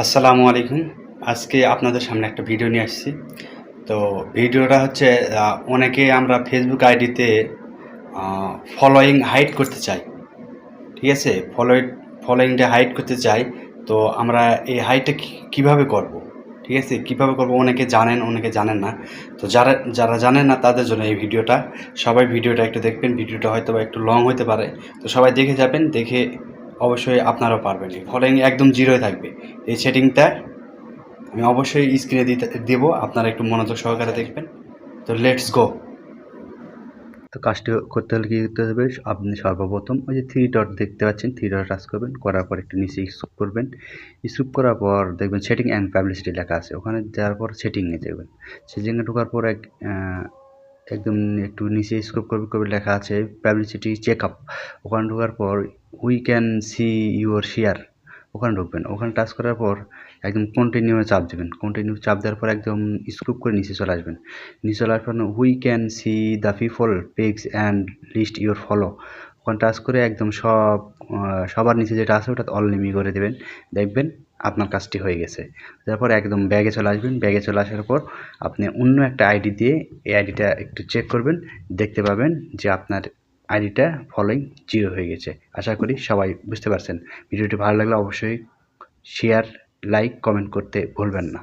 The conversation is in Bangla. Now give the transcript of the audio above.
আসসালামু আলাইকুম। আজকে আপনাদের সামনে একটা ভিডিও নিয়ে আসছি। তো ভিডিওটা হচ্ছে অনেকে আমরা ফেসবুক আইডিতে ফলোয়িং হাইড করতে চাই। ঠিক আছে? ফলো ফলোয়িংটা হাইড করতে চাই। তো আমরা এই হাইডটা কীভাবে করব? ঠিক আছে? কীভাবে করব? অনেকে জানেন অনেকে জানেন না। তো যারা যারা জানেন না, তাদের জন্য এই ভিডিওটা। সবাই ভিডিওটা একটু দেখবেন। ভিডিওটা হয়তো একটু লং হতে পারে। তো সবাই দেখে যাবেন, দেখে অবশ্যই আপনারাও পারবেন ফলোয়িং একদম জিরোই থাকবে। এই সেটিংটা আমি অবশ্যই স্ক্রিনে দিতে, দেবো, আপনারা একটু মনোযোগ সহকারে দেখবেন। তো লেটস গো। তো কাজটি করতে হলে কী করতে হবে? আপনি সর্বপ্রথম ওই যে থ্রি ডট দেখতে পাচ্ছেন থ্রি ডট টাচ করবেন, করার পর একটু নিচে স্কুপ করবেন। স্কুপ করার পর দেখবেন সেটিং অ্যান্ড পাবলিসিটি লেখা আছে, ওখানে যাওয়ার পর সেটিংয়ে দেখবেন সেটিংয়ে ঢোকার পর এক একদম একটু নিচে স্কুপ করবে করবে লেখা আছে পাবলিসিটি চেক আপ ওখানে ঢোকার পর we can see your share ওখানে ঢুকবেন। ওখানে টাচ করার পর একদম কন্টিনিউ চাপ দেবেন। কন্টিনিউ চাপ দেওয়ার পর একদম স্ক্রুপ করে নিচে চলে আসবেন। নিচে চলে পর we can see the people peaks and list your follow ওখানে টাচ করে একদম সব সবার নিচে যেটা আছে ওটা অনলিমি করে দেবেন। দেখবেন আপনার কাজটি হয়ে গেছে। তারপর একদম ব্যাগে চলে আসবেন। ব্যাগে চলে আসার পর আপনি অন্য একটা আইডি দিয়ে এই আইডিটা একটু চেক করবেন। দেখতে পাবেন যে আপনার আইডিটা ফলোইং জিরো হয়ে গেছে। আশা করি সবাই বুঝতে পারছেন। ভিডিওটি ভালো লাগলে অবশ্যই শেয়ার লাইক কমেন্ট করতে ভুলবেন না।